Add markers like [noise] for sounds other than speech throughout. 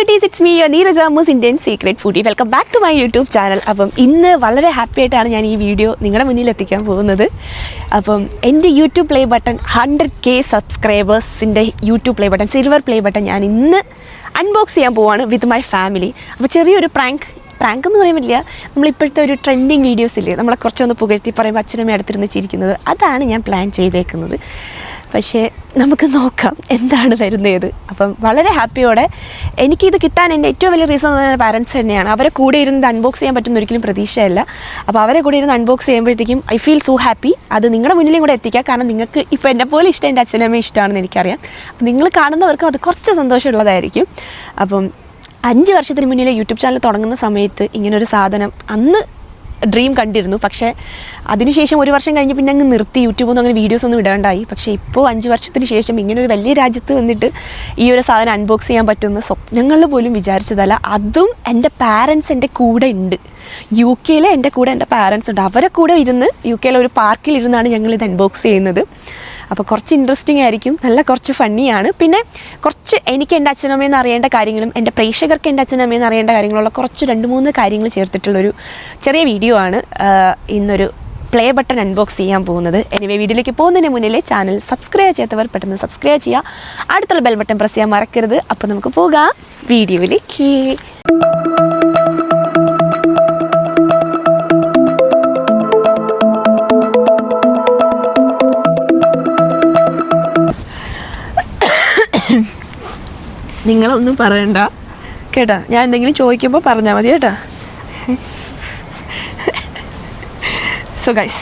Quotes it's me Neeraja mousse Indian secret foodie welcome back to my YouTube channel അപ്പം ഇന്ന് വളരെ happy ആയിട്ടാണ് ഞാൻ ഈ വീഡിയോ നിങ്ങളുടെ മുന്നിൽ എത്തിക്കാൻ പോകുന്നത്. അപ്പം എന്റെ YouTube play button hundred K സബ്സ്ക്രൈബേഴ്സിന്റെ YouTube play button silver play button ഞാൻ ഇന്ന് അൺബോക്സ് ചെയ്യാൻ പോവാണ് വിത്ത് മൈ ഫാമിലി അപ്പോൾ ചെറിയൊരു പ്രാങ്ക് പ്രാങ്ക് എന്ന് പറയാൻ പറ്റില്ല. നമ്മളിപ്പോഴത്തെ ഒരു ട്രെൻഡിങ് വീഡിയോസ് ഇല്ലേ? നമ്മളെ കുറച്ചൊന്ന് പുകഴ്ത്തി പറയുമ്പോൾ അച്ഛനമ്മ അടുത്തിരുന്ന് ചിരിക്കുന്നത്. അതാണ് ഞാൻ പ്ലാൻ ചെയ്തേക്കുന്നത്. പക്ഷേ നമുക്ക് നോക്കാം എന്താണ് വരുന്നത് അപ്പം വളരെ ഹാപ്പിയോടെ എനിക്കിത് കിട്ടാൻ എന്റെ ഏറ്റവും വലിയ റീസൺ എന്ന് പാരൻസ് തന്നെയാണ്. അവരെ കൂടെ ഇരുന്ന് അൺബോക്സ് ചെയ്യാൻ പറ്റുന്ന ഒരിക്കലും പ്രതീക്ഷയല്ല. അപ്പോൾ അവരെ കൂടെ ഇരുന്ന് അൺബോക്സ് ചെയ്യുമ്പോഴത്തേക്കും ഐ ഫീൽ സോ ഹാപ്പി അത് നിങ്ങളുടെ മുന്നിലും കൂടെ എത്തിക്കുക കാരണം നിങ്ങൾക്ക് ഇപ്പോൾ എന്നെ പോലെ ഇഷ്ടം എന്റെ അച്ഛനമ്മ ഇഷ്ടമാണെന്ന് എനിക്കറിയാം. അപ്പം നിങ്ങൾ കാണുന്നവർക്കും അത് കുറച്ച് സന്തോഷമുള്ളതായിരിക്കും. അപ്പം അഞ്ച് വർഷത്തിന് മുന്നിലെ യൂട്യൂബ് ചാനൽ തുടങ്ങുന്ന സമയത്ത് ഇങ്ങനൊരു സാധനം അന്ന് ഡ്രീം കണ്ടിരുന്നു. പക്ഷേ അതിനുശേഷം ഒരു വർഷം കഴിഞ്ഞ് പിന്നെ അങ്ങ് നിർത്തി. യൂട്യൂബൊന്നും അങ്ങനെ വീഡിയോസ് ഒന്നും ഇടാണ്ടായി. പക്ഷേ ഇപ്പോൾ അഞ്ച് വർഷത്തിന് ശേഷം ഇങ്ങനെ ഒരു വലിയ രാജ്യത്ത് വന്നിട്ട് ഈ ഒരു സാധനം അൺബോക്സ് ചെയ്യാൻ പറ്റുന്ന സ്വപ്നങ്ങൾ പോലും വിചാരിച്ചതല്ല. അതും എന്റെ പാരൻസ് എന്റെ കൂടെ ഉണ്ട്. യു കെയിലെ എന്റെ കൂടെ എന്റെ പാരൻസ് ഉണ്ട്. അവരെ കൂടെ ഇരുന്ന് യു കെയിലെ ഒരു പാർക്കിൽ ഇരുന്നാണ് ഞങ്ങൾ ഇത് അൺബോക്സ് ചെയ്യുന്നത്. അപ്പോൾ കുറച്ച് ഇൻട്രസ്റ്റിംഗ് ആയിരിക്കും. നല്ല കുറച്ച് ഫണ്ണിയാണ് പിന്നെ കുറച്ച് എനിക്ക് എന്റെ അച്ഛനമ്മയെന്ന് അറിയേണ്ട കാര്യങ്ങളും എന്റെ പ്രേക്ഷകർക്ക് എന്റെ അച്ഛനമ്മയെന്ന് അറിയേണ്ട കാര്യങ്ങളുള്ള കുറച്ച് രണ്ട് മൂന്ന് കാര്യങ്ങൾ ചേർത്തിട്ടുള്ളൊരു ചെറിയ വീഡിയോ ആണ് ഇന്നൊരു പ്ലേ ബട്ടൺ അൺബോക്സ് ചെയ്യാൻ പോകുന്നത്. എനിവേ വീഡിയോയിലേക്ക് പോകുന്നതിന് മുന്നിൽ ചാനൽ സബ്സ്ക്രൈബ് ചെയ്യാത്തവർ പെട്ടെന്ന് സബ്സ്ക്രൈബ് ചെയ്യുക. അടുത്തുള്ള ബെൽ ബട്ടൺ പ്രസ് ചെയ്യാൻ മറക്കരുത്. അപ്പോൾ നമുക്ക് പോകാം. വീഡിയോയിലേക്ക്. നിങ്ങളൊന്നും പറയണ്ട. കേട്ടാ ഞാൻ എന്തെങ്കിലും ചോദിക്കുമ്പോൾ പറഞ്ഞാൽ മതി കേട്ടാ. സോ ഗൈസ്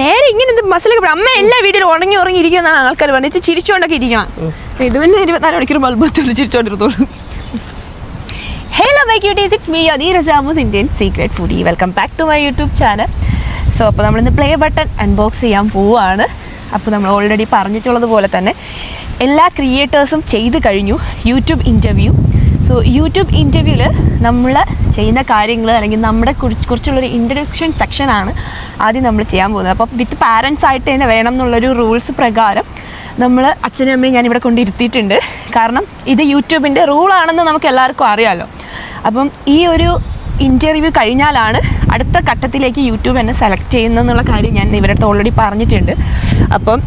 നേരെ ഇങ്ങനെ എന്ത് മസിലൊക്കെ അമ്മ എല്ലാ വീട്ടിലും ഉണങ്ങി ഉറങ്ങി ഇരിക്കുന്നതാണ് ആൾക്കാർ പറഞ്ഞിട്ട് ചിരിച്ചുകൊണ്ടൊക്കെ ഇരിക്കണം. ഇത് പിന്നെ ഇരുപത്തിനാല് മണിക്കൂർ ബൾബ് എത്തുള്ളൂ ചിരിച്ചോണ്ടിരുത്തോളൂ hello my cuties it's me Adhir ജാമൂസ് Indian secret foodie welcome back to my YouTube channel so അപ്പോൾ നമ്മളിന്ന് പ്ലേ ബട്ടൺ അൺബോക്സ് ചെയ്യാൻ പോവുകയാണ് അപ്പോൾ നമ്മൾ ഓൾറെഡി പറഞ്ഞിട്ടുള്ളത് പോലെ തന്നെ എല്ലാ ക്രിയേറ്റേഴ്സും ചെയ്ത് കഴിഞ്ഞു യൂട്യൂബ് ഇന്റർവ്യൂ സോ യൂട്യൂബ് ഇന്റർവ്യൂവിൽ നമ്മൾ ചെയ്യുന്ന കാര്യങ്ങൾ അല്ലെങ്കിൽ നമ്മുടെ കുറിച്ച് കുറിച്ചുള്ളൊരു ഇൻട്രഡക്ഷൻ സെക്ഷനാണ് ആദ്യം നമ്മൾ ചെയ്യാൻ പോകുന്നത്. അപ്പോൾ വിത്ത് പാരൻസ് ആയിട്ട് തന്നെ വേണം എന്നുള്ളൊരു റൂൾസ് പ്രകാരം നമ്മൾ അച്ഛനും അമ്മയും ഞാൻ ഇവിടെ കൊണ്ടിരുത്തിയിട്ടുണ്ട്. കാരണം ഇത് യൂട്യൂബിന്റെ റൂളാണെന്ന് നമുക്ക് എല്ലാവർക്കും അറിയാമല്ലോ അപ്പം ഈ ഒരു ഇന്റർവ്യൂ കഴിഞ്ഞാലാണ് അടുത്ത ഘട്ടത്തിലേക്ക് യൂട്യൂബ് എന്നെ സെലക്ട് ചെയ്യുന്നതെന്നുള്ള കാര്യം ഞാൻ ഇവരുടെ അടുത്ത് ഓൾറെഡി പറഞ്ഞിട്ടുണ്ട്. അപ്പം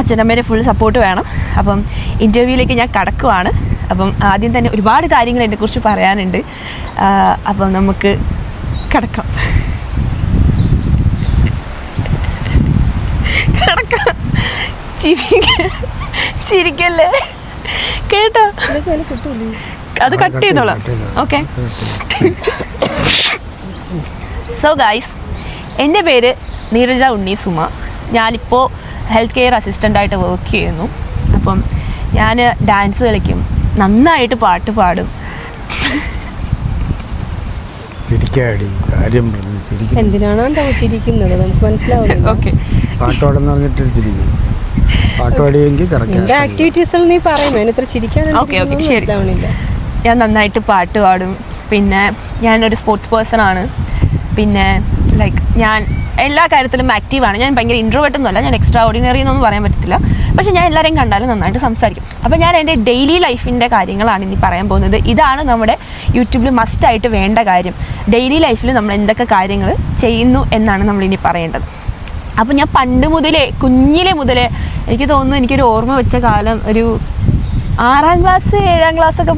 അച്ഛനമ്മേരെ ഫുൾ സപ്പോർട്ട് വേണം. അപ്പം ഇന്റർവ്യൂവിലേക്ക് ഞാൻ കടക്കുവാണ്. അപ്പം ആദ്യം തന്നെ ഒരുപാട് കാര്യങ്ങൾ എന്നെക്കുറിച്ച് പറയാനുണ്ട്. അപ്പം നമുക്ക് കടക്കാം. കടക്കാം. ചിരിക്ക ചിരിക്കല്ലേ? കേട്ടോ? അത് കട്ട് ചെയ്തോളാം. ഓക്കെ സോ ഗൈസ് എന്റെ പേര് നീരജ ഉണ്ണി സുമ. ഞാനിപ്പോൾ ഹെൽത്ത് കെയർ അസിസ്റ്റന്റായിട്ട് വർക്ക് ചെയ്യുന്നു. അപ്പം ഞാൻ ഡാൻസ് കളിക്കും. നന്നായിട്ട് പാട്ട് പാടും. എന്തിനാണോ ചിരിക്കുന്നത്? നമുക്ക് മനസ്സിലാവുന്നില്ല. ഓക്കെ പാട്ടോടെന്ന് പറഞ്ഞിട്ട് ചിരിക്കും ആക്ടിവിറ്റീസ് നീ പറയുന്നു? അതിന് ഇത്ര ചിരിക്കാൻ ഓക്കെ ഓക്കെ ശരി. ഞാൻ നന്നായിട്ട് പാട്ട് പാടും. പിന്നെ ഞാനൊരു സ്പോർട്സ് പേഴ്സൺ ആണ്. പിന്നെ ലൈക്ക് ഞാൻ എല്ലാ കാര്യത്തിലും ആക്റ്റീവാണ് ഞാൻ ഭയങ്കര ഇൻട്രോവേർട്ടൊന്നുമല്ല ഞാൻ എക്സ്ട്രാ ഓർഡിനറി എന്നൊന്നും പറയാൻ പറ്റത്തില്ല. പക്ഷേ ഞാൻ എല്ലാവരെയും കണ്ടാലും നന്നായിട്ട് സംസാരിക്കും. അപ്പോൾ ഞാൻ എന്റെ ഡെയിലി ലൈഫിന്റെ കാര്യങ്ങളാണ് ഇനി പറയാൻ പോകുന്നത്. ഇതാണ് നമ്മുടെ യൂട്യൂബിൽ മസ്റ്റായിട്ട് വേണ്ട കാര്യം. ഡെയിലി ലൈഫിൽ നമ്മൾ എന്തൊക്കെ കാര്യങ്ങൾ ചെയ്യുന്നു എന്നാണ് നമ്മളിനി പറയേണ്ടത്. അപ്പോൾ ഞാൻ പണ്ട് മുതലേ കുഞ്ഞിലെ മുതലേ എനിക്ക് തോന്നുന്നു എനിക്കൊരു ഓർമ്മ വെച്ച കാലം ഒരു ആറാം ക്ലാസ് ഏഴാം ക്ലാസ് ഒക്കെ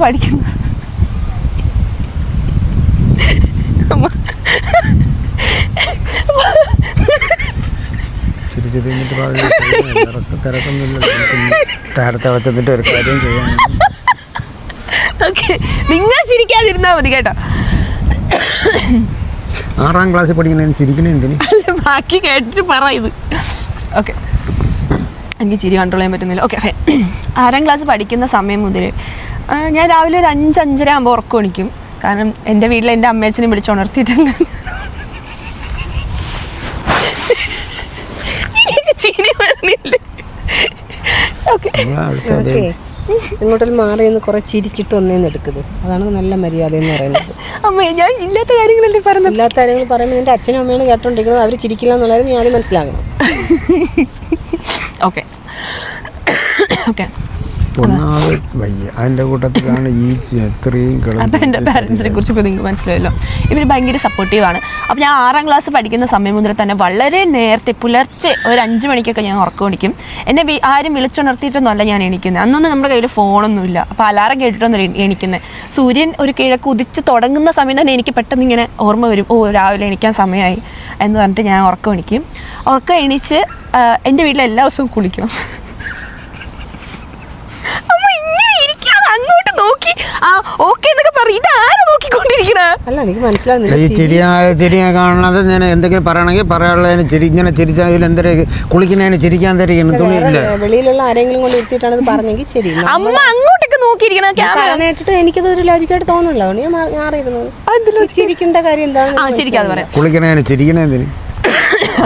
ഒരു കാര്യം ചെയ്യാൻ നിങ്ങൾ ചിരിക്കാതിരുന്നാ മതി കേട്ടോ. ആറാം ക്ലാസ്സിൽ പഠിക്കുന്ന ചിരിക്കണേ എന്തിന്? ബാക്കി കേട്ടിട്ട് പറ ഇത്. ഓക്കെ എനിക്ക് ചിരി കൺട്രോൾ ചെയ്യാൻ പറ്റുന്നില്ല. ഓക്കെ ആറാം ക്ലാസ് പഠിക്കുന്ന സമയം മുതൽ ഞാൻ രാവിലെ ഒരു അഞ്ച് അഞ്ചര ആകുമ്പോൾ ഉറക്കം എണിക്കും. കാരണം എന്റെ വീട്ടിൽ എന്റെ അമ്മേച്ചനെ വിളിച്ചുണർത്തിയിട്ടുണ്ട് ഓക്കെ ഇങ്ങോട്ടും മാറി നിന്ന് കുറെ ചിരിച്ചിട്ട് ഒന്നേന്ന് എടുക്കുന്നത്. അതാണ് നല്ല മര്യാദ എന്ന് പറയുന്നത്. അമ്മേ ഞാൻ ഇല്ലാത്ത കാര്യങ്ങളല്ലേ പറഞ്ഞത് ഇല്ലാത്ത കാര്യങ്ങൾ പറയുമ്പോൾ എന്റെ അച്ഛനും അമ്മയാണ് കേട്ടോണ്ടിരിക്കുന്നത് അവർ ചിരിക്കില്ല എന്നുള്ളത് ഞാൻ മനസ്സിലാകണം ഓക്കെ ഓക്കെ [laughs] ഒന്നാമത് വയ്യ. അതിന്റെ കൂട്ടത്തിലാണ് ഈ ഇത്രയും അപ്പം എന്റെ പാരൻസിനെ കുറിച്ച് ഇപ്പോൾ നിങ്ങൾക്ക് മനസ്സിലായല്ലോ. ഇവർ ഭയങ്കര സപ്പോർട്ടീവാണ് അപ്പോൾ ഞാൻ ആറാം ക്ലാസ് പഠിക്കുന്ന സമയം മുതൽ തന്നെ വളരെ നേരത്തെ പുലർച്ചെ ഒരു അഞ്ച് മണിക്കൊക്കെ ഞാൻ ഉറക്കം എന്നെ ആരും വിളിച്ചുണർത്തിയിട്ടൊന്നുമല്ല ഞാൻ എണീക്കുന്നത്. അന്നൊന്നും നമ്മുടെ കയ്യിൽ ഫോണൊന്നുമില്ല. അപ്പോൾ അലാറം കേട്ടിട്ടൊന്നും എണീക്കുന്നത്. സൂര്യൻ ഒരു കിഴക്ക് ഉദിച്ച് തുടങ്ങുന്ന സമയം തന്നെ എനിക്ക് പെട്ടെന്ന് ഇങ്ങനെ ഓർമ്മ വരും. ഓ രാവിലെ എണീക്കാൻ സമയമായി എന്ന് പറഞ്ഞിട്ട് ഞാൻ ഉറക്കം എണീക്കും. ഉറക്കം എണീച്ച് എന്റെ വീട്ടിൽ എല്ലാ ദിവസവും കുളിക്കണം അമ്മ ഇങ്ങനെ ഇരിക്കാതെ അങ്ങോട്ട് നോക്കി. ആ ഓക്കെ എന്നൊക്കെ പറയും ഇതാരാ നോക്കിക്കൊണ്ടിരിക്കണ? അല്ല എനിക്ക് മനസ്സിലാവുന്നില്ല. ഈ ചിരിയായ ചിരിയെ കാണുന്നത് ഞാൻ എന്തെങ്കിലും പറയണമെങ്കിൽ പറയാനുള്ളതിന് ചിരി ഇങ്ങനെ ചിരിച്ചാൽ എന്തൊരു കുളിക്കുന്നതിന് ചിരിക്കാൻ തരികയാണ്. തുണിയില്ല വേറെ വെളിയിലുള്ള ആരെങ്കിലും കൊണ്ട് ഇരുത്തിയിട്ടാണ് ഇത് പറഞ്ഞെങ്കിൽ ശരി. അമ്മ അങ്ങോട്ടൊക്കെ നോക്കിയിരിക്കണ ക്യാമറ പറഞ്ഞിട്ട് എനിക്കത് ഒരു ലോജിക്കായിട്ട് തോന്നുന്നില്ല. അതുകൊണ്ട് ഞാൻ മാ- മാറിയിരുന്നത് ചിരിക്കേണ്ട കാര്യം എന്താണ് ആ ചിരിക്കാതെ പറയാം. കുളിക്കണതിന് ചിരിക്കണതിന്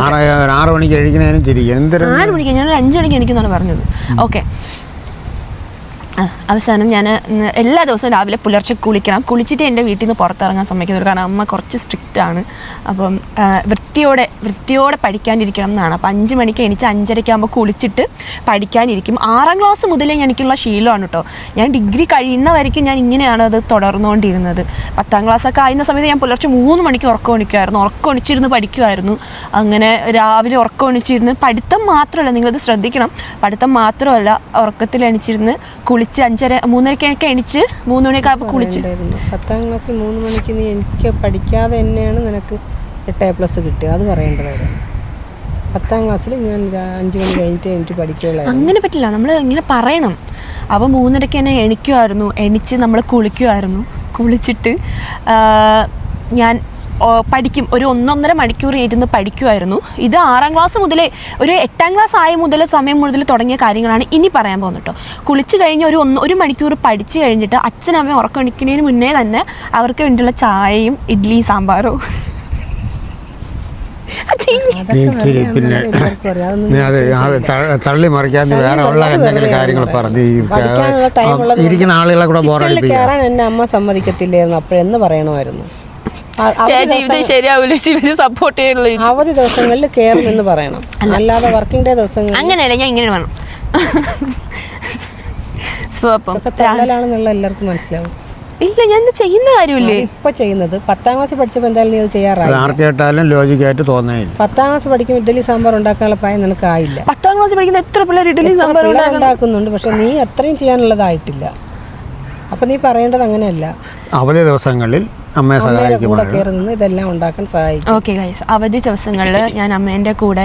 ആറ് ആറ് മണിക്ക് കഴിക്കണതിനും ചിരിക്കണം. എന്തൊരു ആറ് മണിക്ക് ഞാൻ ഒരു അഞ്ച് മണിക്ക് എണീക്കുന്നാണ് പറഞ്ഞത്. ഓക്കെ അവസാനം ഞാൻ എല്ലാ ദിവസവും രാവിലെ പുലർച്ചെ കുളിക്കണം. കുളിച്ചിട്ട് എന്റെ വീട്ടിൽ നിന്ന് പുറത്തിറങ്ങാൻ സമ്മതിക്കുന്നത് കാരണം അമ്മ കുറച്ച് സ്ട്രിക്റ്റ് ആണ്. അപ്പം വൃത്തിയോടെ വൃത്തിയോടെ പഠിക്കാനിരിക്കണം എന്നാണ്. അപ്പം അഞ്ച് മണിക്ക് എണീച്ച് അഞ്ചരയ്ക്കാകുമ്പോൾ കുളിച്ചിട്ട് പഠിക്കാനിരിക്കും. ആറാം ക്ലാസ് മുതലേ എനിക്കുള്ള ശീലമാണ് കേട്ടോ ഞാൻ ഡിഗ്രി കഴിയുന്ന വരയ്ക്കും ഞാൻ ഇങ്ങനെയാണ് അത് തുടർന്നുകൊണ്ടിരുന്നത്. പത്താം ക്ലാസ്സൊക്കെ ആയിരുന്ന സമയത്ത് ഞാൻ പുലർച്ചെ മൂന്ന് മണിക്ക് ഉറക്കം ഒണിക്കുമായിരുന്നു ഉറക്കം ഒണിച്ചിരുന്ന് പഠിക്കുമായിരുന്നു അങ്ങനെ രാവിലെ ഉറക്കം ഒണിച്ചിരുന്ന് പഠിത്തം മാത്രമല്ല നിങ്ങളത് ശ്രദ്ധിക്കണം. പഠിത്തം മാത്രമല്ല ഉറക്കത്തിൽ എണിച്ചിരുന്ന് കുളിച്ച് അഞ്ചര മൂന്നരക്കൊക്കെ എണിച്ച് മൂന്ന് മണിയൊക്കെ കുളിച്ച് പത്താം ക്ലാസ്സിൽ മൂന്ന് മണിക്ക് നീ എനിക്ക് പഠിക്കാതെ തന്നെയാണ് നിനക്ക് എട്ട് എ പ്ലസ് കിട്ടുക. അത് പറയേണ്ടതായിരുന്നു പത്താം ക്ലാസ്സിൽ ഞാൻ അഞ്ച് മണി കഴിഞ്ഞിട്ട് എനിക്ക് പഠിക്കുകയുള്ളൂ അങ്ങനെ പറ്റില്ല. നമ്മൾ ഇങ്ങനെ പറയണം. അപ്പോൾ മൂന്നരയ്ക്ക് തന്നെ എണിക്കുമായിരുന്നു എണിച്ച് നമ്മൾ കുളിക്കുമായിരുന്നു കുളിച്ചിട്ട് ഞാൻ പഠിക്കും. ഒരു ഒന്നൊന്നര മണിക്കൂർ ഇരുന്ന് പഠിക്കുമായിരുന്നു ഇത് ആറാം ക്ലാസ് മുതലേ ഒരു എട്ടാം ക്ലാസ് ആയ മുതൽ സമയം മുതൽ തുടങ്ങിയ കാര്യങ്ങളാണ് ഇനി പറയാൻ പോകുന്നത് കേട്ടോ. കുളിച്ച് കഴിഞ്ഞ് ഒരു ഒന്ന് ഒരു മണിക്കൂർ പഠിച്ചു കഴിഞ്ഞിട്ട് അച്ഛനമ്മ ഉറക്കണിക്കുന്നതിന് മുന്നേ തന്നെ അവർക്ക് വേണ്ടിയുള്ള ചായയും ഇഡ്ഡലിയും സാമ്പാറും. പിന്നെ അത് തള്ളി മറിക്കാൻ വേറെ ഉള്ള എന്തെങ്കിലും കാര്യങ്ങൾ പറഞ്ഞു ഇരിക്കുന്ന ആളുകളെ കൂടെ ബോറടിപ്പിക്കാൻ എന്നെ അമ്മ സമ്മതിക്കത്തില്ലായിരുന്നു. അപ്പോഴെന്ന് പറയണമായിരുന്നു. അവധി ജീവിതം ശരിയാവില്ല ഇവർ സപ്പോർട്ട് ചെയ്യുള്ളൂ അവധി ദിവസങ്ങളിൽ കയറുമെന്ന് പറയണം. അല്ലാതെ വർക്കിംഗ് ഡേ ദിവസങ്ങൾ അങ്ങനെയല്ല ഞാൻ ഇങ്ങനെ വേണം സോ അപ്പം തള്ളലാണെന്നുള്ള എല്ലാവർക്കും മനസ്സിലാവും. ഇല്ല ഞാൻ ഇത് ചെയ്യുന്ന കാര്യമില്ലേ? ഇപ്പൊ ചെയ്യുന്നത്. പത്താം ക്ലാസ് പഠിച്ചപ്പോൾ എന്തായാലും നീ അത് ചെയ്യാറായി അത് ആർക്ക് കേട്ടാലും ലോജിക്കായിട്ട് തോന്നേയില്ല. പത്താം ക്ലാസ് പഠിക്കുമ്പോൾ ഇഡ്ഡലി സാമ്പാർ ഉണ്ടാക്കാനുള്ള പ്രായം നിനക്ക് ആയില്ല. പത്താം ക്ലാസ് പഠിക്കുന്ന എത്ര പിള്ളേർ ഇഡ്ഡലി സാമ്പാർ ഉണ്ടാക്കുന്നുണ്ട് പക്ഷെ നീ അത്രയും ചെയ്യാനുള്ളതായിട്ടില്ല. അപ്പൊ നീ പറയേണ്ടത് അങ്ങനെയല്ല. അവധി ദിവസങ്ങളിൽ അമ്മയെ സഹായിക്കുമ്പോൾ കയറി നിന്ന് ഇതെല്ലാം ഉണ്ടാക്കാൻ സഹായിക്കും. ഓക്കെ ഗൈസ് അവധി ദിവസങ്ങളിൽ ഞാൻ അമ്മേന്റെ കൂടെ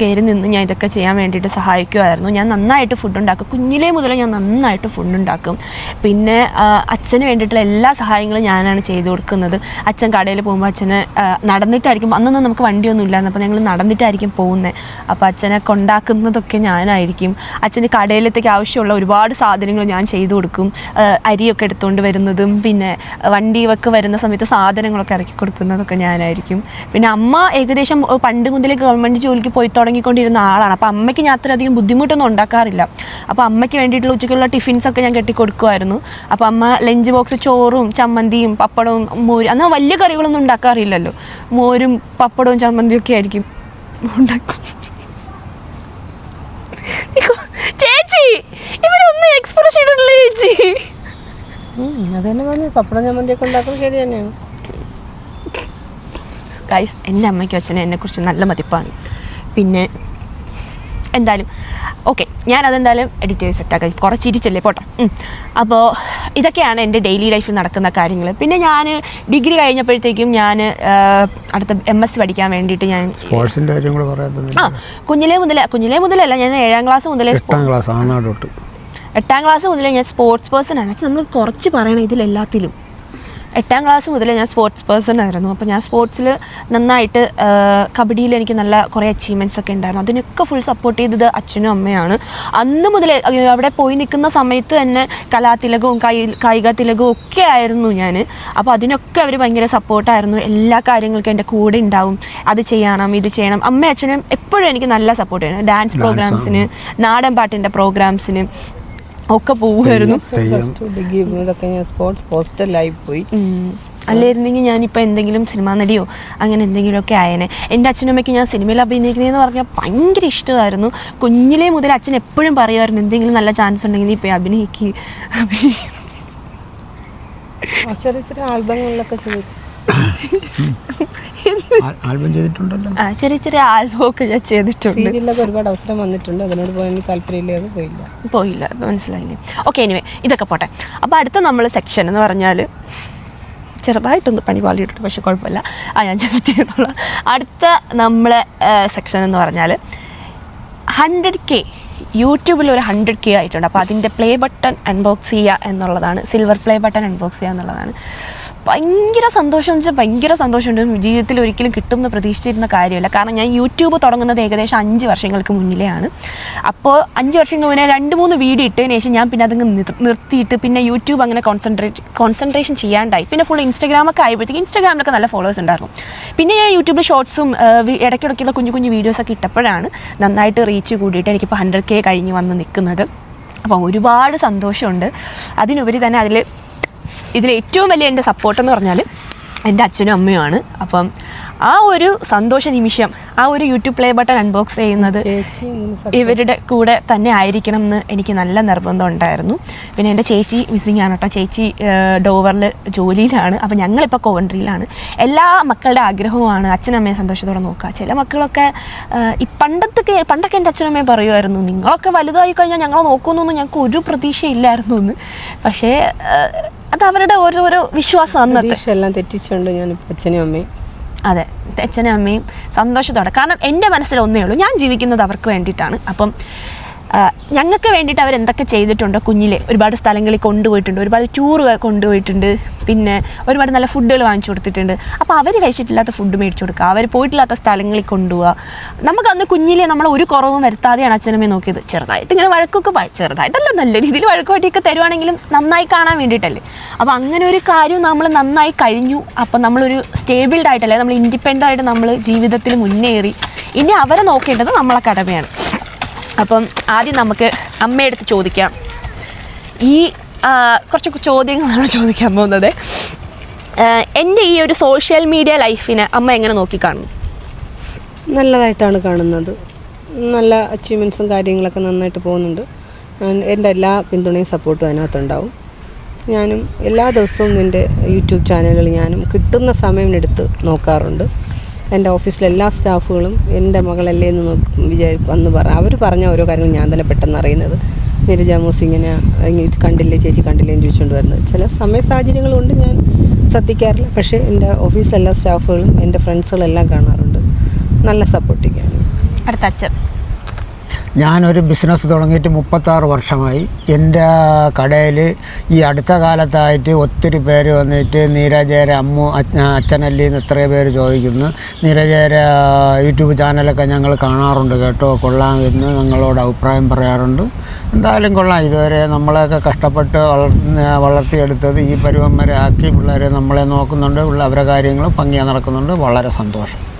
കയറി നിന്ന് ഞാൻ ഇതൊക്കെ ചെയ്യാൻ വേണ്ടിയിട്ട് സഹായിക്കുമായിരുന്നു. ഞാൻ നന്നായിട്ട് ഫുഡ് ഉണ്ടാക്കും. കുഞ്ഞിലേ മുതൽ ഞാൻ നന്നായിട്ട് ഫുഡ് ഉണ്ടാക്കും. പിന്നെ അച്ഛന് വേണ്ടിയിട്ടുള്ള എല്ലാ സഹായങ്ങളും ഞാനാണ് ചെയ്തു കൊടുക്കുന്നത്. അച്ഛൻ കടയിൽ പോകുമ്പോൾ അച്ഛന് നടന്നിട്ടായിരിക്കും. അന്നൊന്നും നമുക്ക് വണ്ടിയൊന്നും ഇല്ലായിരുന്നു. അപ്പോൾ ഞങ്ങൾ നടന്നിട്ടായിരിക്കും പോകുന്നത് അപ്പോൾ അച്ഛനെ കൊണ്ടാക്കുന്നതൊക്കെ ഞാനായിരിക്കും. അച്ഛന് കടയിലത്തേക്ക് ആവശ്യമുള്ള ഒരുപാട് സാധനങ്ങൾ ഞാൻ ചെയ്തു കൊടുക്കും. അരിയൊക്കെ എടുത്തുകൊണ്ട് വരുന്നതും പിന്നെ വണ്ടി ഒക്കെ വരുന്ന സമയത്ത് സാധനങ്ങളൊക്കെ ഇറക്കി കൊടുക്കുന്നതൊക്കെ ഞാനായിരിക്കും. പിന്നെ അമ്മ ഏകദേശം പണ്ട് മുതലേ ഗവൺമെന്റ് ജോലിക്ക് പോയി തുടങ്ങിക്കൊണ്ടിരുന്ന ആളാണ്. അപ്പോൾ അമ്മയ്ക്ക് ഞാൻ അത്രയധികം ബുദ്ധിമുട്ടൊന്നും ഉണ്ടാക്കാറില്ല. അപ്പോൾ അമ്മയ്ക്ക് വേണ്ടിയിട്ടുള്ള ഉച്ചയ്ക്കുള്ള ടിഫിൻസ് ഒക്കെ ഞാൻ കെട്ടി കൊടുക്കുമായിരുന്നു അപ്പോൾ അമ്മ ലഞ്ച് ബോക്സ് ചോറും ചമ്മന്തിയും പപ്പടവും മോരും അന്ന് വലിയ കറികളൊന്നും ഉണ്ടാക്കാറില്ലല്ലോ. മോരും പപ്പടവും ചമ്മന്തിയും ഒക്കെ ആയിരിക്കും ഉണ്ടാക്കും. [laughs] ചേച്ചി ഇവരൊന്നും എക്സ്പ്രഷൻ ഇടല്ലേ ചേച്ചി? അത് തന്നെ പറഞ്ഞു. പപ്പടം ചമ്മന്തിയൊക്കെ ഉണ്ടാക്കുന്നത് ശരി തന്നെയാണ് ഗൈസ് എന്റെ അമ്മയ്ക്കും അച്ഛനും എന്നെക്കുറിച്ച് നല്ല മതിപ്പാണ്. പിന്നെ എന്തായാലും ഓക്കെ ഞാൻ അതെന്തായാലും എഡിറ്റ് ചെയ്ത് സെറ്റാക്കാം കുറച്ച് ഇരിച്ചല്ലേ പോട്ടെ. അപ്പോൾ ഇതൊക്കെയാണ് എന്റെ ഡെയിലി ലൈഫിൽ നടക്കുന്ന കാര്യങ്ങൾ പിന്നെ ഞാൻ ഡിഗ്രി കഴിഞ്ഞപ്പോഴത്തേക്കും ഞാൻ അടുത്ത എം എസ് സി പഠിക്കാൻ വേണ്ടിയിട്ട് ഞാൻ സ്പോർട്സിന്റെ കാര്യം കൂടെ ആ കുഞ്ഞിലേ മുതലേ കുഞ്ഞിലേ മുതലല്ല ഞാൻ ഏഴാം ക്ലാസ് മുതലേ എട്ടാം ക്ലാസ് ആനാട് തൊട്ട്. എട്ടാം ക്ലാസ് മുതലേ ഞാൻ സ്പോർട്സ് പേഴ്സൺ ആണ്. വെച്ചാൽ നമ്മൾ കുറച്ച് പറയണം ഇതിലെല്ലാത്തിലും. എട്ടാം ക്ലാസ് മുതലേ ഞാൻ സ്പോർട്സ് പേഴ്സൺ ആയിരുന്നു. അപ്പോൾ ഞാൻ സ്പോർട്സിൽ നന്നായിട്ട് കബഡിയിൽ എനിക്ക് നല്ല കുറേ അച്ചീവ്മെന്റ്സ് ഒക്കെ ഉണ്ടായിരുന്നു. അതിനൊക്കെ ഫുൾ സപ്പോർട്ട് ചെയ്തത് അച്ഛനും അമ്മയാണ്. അന്ന് മുതലേ അവിടെ പോയി നിൽക്കുന്ന സമയത്ത് തന്നെ കലാതിലകവും കായി കായിക തിലകവും ഒക്കെ ആയിരുന്നു ഞാൻ അപ്പോൾ അതിനൊക്കെ അവർ ഭയങ്കര സപ്പോർട്ടായിരുന്നു എല്ലാ കാര്യങ്ങൾക്കും എന്റെ കൂടെ ഉണ്ടാവും. അത് ചെയ്യണം ഇത് ചെയ്യണം. അമ്മയും അച്ഛനും എപ്പോഴും എനിക്ക് നല്ല സപ്പോർട്ട് ചെയ്യണം. ഡാൻസ് പ്രോഗ്രാംസിന് നാടൻ പാട്ടിന്റെ പ്രോഗ്രാംസിന് ഒക്കെ പോവുമായിരുന്നു. പ്ലസ് ടു ഡിഗ്രി ഇതൊക്കെ ഞാൻ സ്പോർട്സ് ഹോസ്റ്റലായി പോയി. അല്ലായിരുന്നെങ്കിൽ ഞാനിപ്പോൾ എന്തെങ്കിലും സിനിമാ നടിയോ അങ്ങനെ എന്തെങ്കിലുമൊക്കെ ആയേനെ. എന്റെ അച്ഛനും അമ്മയ്ക്ക് ഞാൻ സിനിമയിൽ അഭിനയിക്കണമെന്ന് പറഞ്ഞാൽ ഭയങ്കര ഇഷ്ടമായിരുന്നു. കുഞ്ഞിലേ മുതൽ അച്ഛൻ എപ്പോഴും പറയുമായിരുന്നു എന്തെങ്കിലും നല്ല ചാൻസ് ഉണ്ടെങ്കിൽ നീ പോയി അഭിനയിക്കുക അഭിനയിക്കും ചെറിയ ചെറിയ ആൽബങ്ങളിലൊക്കെ ചോദിച്ചു ആൽബം ചെയ്തിട്ടുണ്ടല്ലോ. ആ ചെറിയ ചെറിയ ആൽബമൊക്കെ ഞാൻ ചെയ്തിട്ടുണ്ട്. സീരിയലൊക്കെ ഒരുപാട് അവസരം വന്നിട്ടുണ്ട്. അതിനോട് പോകാൻ താല്പര്യമില്ല അത് പോയില്ല. പോയില്ല. മനസ്സിലായില്ലേ? ഓക്കെ എനിവേ ഇതൊക്കെ പോട്ടെ. അപ്പോൾ അടുത്ത നമ്മൾ സെക്ഷൻ എന്ന് പറഞ്ഞാൽ ചെറുതായിട്ടൊന്ന് പണി പാളിയിട്ടുണ്ട് പക്ഷെ കുഴപ്പമില്ല. ആ ഞാൻ ജസ്റ്റ് ചെയ്തോളാം. അടുത്ത നമ്മളെ സെക്ഷൻ എന്ന് പറഞ്ഞാൽ ഹൺഡ്രഡ് കെ യൂട്യൂബിൽ ഒരു ഹൺഡ്രഡ് കെ ആയിട്ടുണ്ട്. അപ്പോൾ അതിന്റെ പ്ലേ ബട്ടൺ അൺബോക്സ് ചെയ്യുക എന്നുള്ളതാണ്. സിൽവർ പ്ലേ ബട്ടൺ അൺബോക്സ് ചെയ്യുക എന്നുള്ളതാണ്. ഭയങ്കര സന്തോഷം എന്ന് വെച്ചാൽ ഭയങ്കര സന്തോഷമുണ്ട്. ജീവിതത്തിൽ ഒരിക്കലും കിട്ടുമെന്ന് പ്രതീക്ഷിച്ചിരുന്ന കാര്യമല്ല. കാരണം ഞാൻ യൂട്യൂബ് തുടങ്ങുന്നത് ഏകദേശം അഞ്ച് വർഷങ്ങൾക്ക് മുന്നിലെയാണ്. അപ്പോൾ അഞ്ച് വർഷങ്ങൾക്ക് മുന്നേ രണ്ട് മൂന്ന് വീഡിയോ ഇട്ടതിന് ശേഷം ഞാൻ പിന്നെ അതങ്ങ് നിർ- നിർത്തിയിട്ട് പിന്നെ യൂട്യൂബ് അങ്ങനെ കോൺസെൻട്രേറ്റ് കോൺസെൻട്രേഷൻ ചെയ്യാണ്ടായി. പിന്നെ ഫുൾ ഇൻസ്റ്റാഗ്രാമൊക്കെ ആയപ്പോഴത്തേക്ക് ഇൻസ്റ്റാഗ്രാമിലൊക്കെ നല്ല ഫോളോവേഴ്സ് ഉണ്ടായിരുന്നു. പിന്നെ ഞാൻ യൂട്യൂബിൽ ഷോർട്സും ഇടയ്ക്കിടയ്ക്കുള്ള കുഞ്ഞു കുഞ്ഞു വീഡിയോസൊക്കെ ഇട്ടപ്പോഴാണ് നന്നായിട്ട് റീച്ച് കൂടിയിട്ട് എനിക്കിപ്പോൾ ഹൺഡ്രഡ് കെ കഴിഞ്ഞ് വന്ന് നിൽക്കുന്നത്. അപ്പോൾ ഒരുപാട് സന്തോഷമുണ്ട്. അതിനുപരി തന്നെ അതിൽ ഇതിൽ ഏറ്റവും വലിയ എന്റെ സപ്പോർട്ട് എന്ന് പറഞ്ഞാൽ എന്റെ അച്ഛനും അമ്മയുമാണ്. അപ്പം ആ ഒരു സന്തോഷ നിമിഷം ആ ഒരു യൂട്യൂബ് പ്ലേ ബട്ടൺ അൺബോക്സ് ചെയ്യുന്നത് ഇവരുടെ കൂടെ തന്നെ ആയിരിക്കണം എന്ന് എനിക്ക് നല്ല നിർബന്ധം ഉണ്ടായിരുന്നു. പിന്നെ എന്റെ ചേച്ചി മിസ്സിങ് ആണ് കേട്ടോ. ചേച്ചി ഡോവറിൽ ജോലിയിലാണ്. അപ്പോൾ ഞങ്ങളിപ്പോൾ കോവൻട്രിയിലാണ് എല്ലാ മക്കളുടെ ആഗ്രഹവുമാണ് അച്ഛനമ്മയെ സന്തോഷത്തോടെ നോക്കുക. ചില മക്കളൊക്കെ ഈ പണ്ടത്തെ പണ്ടൊക്കെ എന്റെ അച്ഛനമ്മയെ പറയുമായിരുന്നു നിങ്ങളൊക്കെ വലുതായി കഴിഞ്ഞാൽ ഞങ്ങളെ നോക്കുമെന്നൊന്നും ഞങ്ങൾക്ക് ഒരു പ്രതീക്ഷയില്ലായിരുന്നു എന്ന്. പക്ഷേ അത് അവരുടെ ഓരോരോ വിശ്വാസം അന്നത്തെ. എല്ലാം തെറ്റിച്ചുകൊണ്ട് ഞാൻ അച്ഛനും അമ്മയും അതെ അച്ഛനും അമ്മയും സന്തോഷത്തോടെ. കാരണം എന്റെ മനസ്സിൽ ഒന്നേ ഉള്ളൂ ഞാൻ ജീവിക്കുന്നത് അവർക്ക് വേണ്ടിയിട്ടാണ്. അപ്പം ഞങ്ങൾക്ക് വേണ്ടിയിട്ട് അവർ എന്തൊക്കെ ചെയ്തിട്ടുണ്ട്? കുഞ്ഞിലെ ഒരുപാട് സ്ഥലങ്ങളിൽ കൊണ്ടുപോയിട്ടുണ്ട് ഒരുപാട് ടൂർ കൊണ്ടുപോയിട്ടുണ്ട് പിന്നെ ഒരുപാട് നല്ല ഫുഡുകൾ വാങ്ങിച്ചു കൊടുത്തിട്ടുണ്ട്. അപ്പോൾ അവർ കഴിച്ചിട്ടില്ലാത്ത ഫുഡ് മേടിച്ചു കൊടുക്കുക അവർ പോയിട്ടില്ലാത്ത സ്ഥലങ്ങളിൽ കൊണ്ടുപോവുക. നമുക്ക് അന്ന് കുഞ്ഞിലെ നമ്മൾ ഒരു കുറവും വരുത്താതെയാണ് അച്ഛനമ്മയെ നോക്കിയത്. ചെറുതായിട്ട് ഇങ്ങനെ വഴക്കൊക്കെ ചെറുതായിട്ടല്ല നല്ല രീതിയിൽ വഴക്കുവാട്ടിയൊക്കെ തരുവാണെങ്കിലും നന്നായി കാണാൻ വേണ്ടിയിട്ടല്ലേ. അപ്പോൾ അങ്ങനെ ഒരു കാര്യം നമ്മൾ നന്നായി കഴിഞ്ഞു. അപ്പം നമ്മളൊരു സ്റ്റേബിൾഡ് ആയിട്ടല്ലേ നമ്മൾ ഇൻഡിപെൻഡന്റ് ആയിട്ട് നമ്മൾ ജീവിതത്തിൽ മുന്നേറി. ഇനി അവരെ നോക്കേണ്ടത് നമ്മളെ കടമയാണ്. അപ്പം ആദ്യം നമുക്ക് അമ്മയെടുത്ത് ചോദിക്കാം. ഈ കുറച്ച് ചോദ്യങ്ങളാണ് ചോദിക്കാൻ പോകുന്നത്. എന്റെ ഈ ഒരു സോഷ്യൽ മീഡിയ ലൈഫിനെ അമ്മ എങ്ങനെ നോക്കി കാണുന്നു നല്ലതായിട്ടാണ് കാണുന്നത്. നല്ല അച്ചീവ്മെന്റ്സും കാര്യങ്ങളൊക്കെ നന്നായിട്ട് പോകുന്നുണ്ട്. എന്റെ എല്ലാ പിന്തുണയും സപ്പോർട്ടും അതിനകത്തുണ്ടാവും. ഞാനും എല്ലാ ദിവസവും നിന്റെ യൂട്യൂബ് ചാനലുകൾ ഞാനും കിട്ടുന്ന സമയം എടുത്ത് നോക്കാറുണ്ട്. എന്റെ ഓഫീസിലെ എല്ലാ സ്റ്റാഫുകളും എന്റെ മകളല്ലേ എന്ന് വിചാരി വന്ന് പറ അവർ പറഞ്ഞ ഓരോ കാര്യങ്ങൾ ഞാൻ തന്നെ പെട്ടെന്ന് അറിയുന്നത്. നീരജ മോസ് ഇങ്ങനെ ഇങ്ങ- ഇത് കണ്ടില്ലേ ചേച്ചി കണ്ടില്ലേ എന്ന് ചോദിച്ചുകൊണ്ട് വരുന്നത്. ചില സമയ സാഹചര്യങ്ങൾ കൊണ്ട് ഞാൻ ശ്രദ്ധിക്കാറില്ല. പക്ഷേ എന്റെ ഓഫീസിലെ എല്ലാ സ്റ്റാഫുകളും എന്റെ ഫ്രണ്ട്സുകളെല്ലാം കാണാറുണ്ട്. നല്ല സപ്പോർട്ടിങ്ങാണ് അടുത്ത അച്ഛൻ. ഞാനൊരു ബിസിനസ് തുടങ്ങിയിട്ട് മുപ്പത്താറ് വർഷമായി. എന്റെ കടയിൽ ഈ അടുത്ത കാലത്തായിട്ട് ഒത്തിരി പേര് വന്നിട്ട് നീരജയുടെ അമ്മു അച്ഛനല്ലി എന്ന് എത്രയോ പേര് ചോദിക്കുന്നു. നീരജയുടെ യൂട്യൂബ് ചാനലൊക്കെ ഞങ്ങൾ കാണാറുണ്ട് കേട്ടോ. കൊള്ളാം എന്ന് ഞങ്ങളോട് അഭിപ്രായം പറയാറുണ്ട്. എന്തായാലും കൊള്ളാം. ഇതുവരെ നമ്മളെയൊക്കെ കഷ്ടപ്പെട്ട് വളർത്തിയെടുത്തത് ഈ പരുവന്മാരെ ആക്കി പിള്ളേരെ നമ്മളെ നോക്കുന്നുണ്ട്. ഉള്ള കാര്യങ്ങളും ഭംഗിയായി നടക്കുന്നുണ്ട്. വളരെ സന്തോഷം.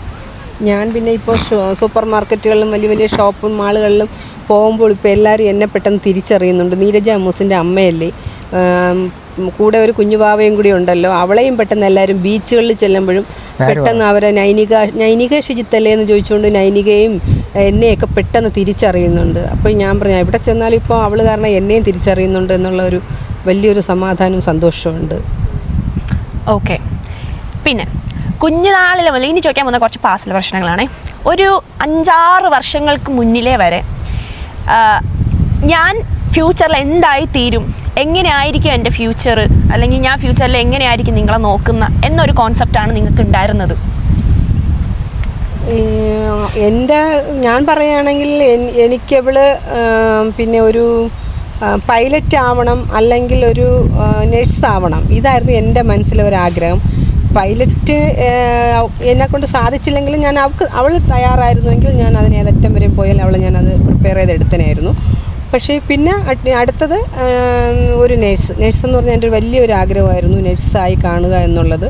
ഞാൻ പിന്നെ ഇപ്പോൾ സൂപ്പർ മാർക്കറ്റുകളിലും വലിയ വലിയ ഷോപ്പും മാളുകളിലും പോകുമ്പോൾ ഇപ്പോൾ എല്ലാവരും എന്നെ പെട്ടെന്ന് തിരിച്ചറിയുന്നുണ്ട്. നീരജ അമ്മൂസിന്റെ അമ്മയല്ലേ? കൂടെ ഒരു കുഞ്ഞുവാവയും കൂടി ഉണ്ടല്ലോ. അവളെയും പെട്ടെന്ന് എല്ലാവരും ബീച്ചുകളിൽ ചെല്ലുമ്പോഴും പെട്ടെന്ന് അവരെ നൈനിക നൈനിക ശുചിത്തല്ലേ എന്ന് ചോദിച്ചുകൊണ്ട് നൈനികയും എന്നെയൊക്കെ പെട്ടെന്ന് തിരിച്ചറിയുന്നുണ്ട്. അപ്പോൾ ഞാൻ പറഞ്ഞു ഇവിടെ ചെന്നാലും ഇപ്പോൾ അവൾ കാരണം എന്നെയും തിരിച്ചറിയുന്നുണ്ട് എന്നുള്ള ഒരു വലിയൊരു സമാധാനവും സന്തോഷമുണ്ട് ഓക്കെ. പിന്നെ കുഞ്ഞുനാളിലെ മുതൽ ഇനി ചോദിക്കാൻ പോകുന്ന കുറച്ച് പാസ്റ്റിലെ പ്രശ്നങ്ങളാണ്. ഒരു അഞ്ചാറ് വർഷങ്ങൾക്ക് മുന്നിലേ വരെ ഞാൻ ഫ്യൂച്ചറിൽ എന്തായി തീരും എങ്ങനെയായിരിക്കും എന്റെ ഫ്യൂച്ചർ അല്ലെങ്കിൽ ഞാൻ ഫ്യൂച്ചറിൽ എങ്ങനെയായിരിക്കും നിങ്ങളെ നോക്കുന്ന എന്നൊരു കോൺസെപ്റ്റാണ് നിങ്ങൾക്ക് ഉണ്ടായിരുന്നത്. എന്റെ ഞാൻ പറയുകയാണെങ്കിൽ എനിക്കവൾ പിന്നെ ഒരു പൈലറ്റ് ആവണം അല്ലെങ്കിൽ ഒരു നഴ്സ് ആവണം ഇതായിരുന്നു എന്റെ മനസ്സിലെ ഒരു ആഗ്രഹം പൈലറ്റ് എന്നെ കൊണ്ട് സാധിച്ചില്ലെങ്കിലും ഞാൻ അവൾക്ക് അവൾ തയ്യാറായിരുന്നുവെങ്കിൽ ഞാൻ അതിന് ഏതറ്റം വരെ പോയാൽ അവളെ ഞാനത് പ്രിപ്പയർ ചെയ്ത് എടുത്തനായിരുന്നു. പക്ഷേ പിന്നെ അട്- അടുത്തത് ഒരു നേഴ്സ് നേഴ്സ് എന്ന് പറഞ്ഞാൽ എന്റെ ഒരു വലിയൊരു ആഗ്രഹമായിരുന്നു നേഴ്സായി കാണുക എന്നുള്ളത്.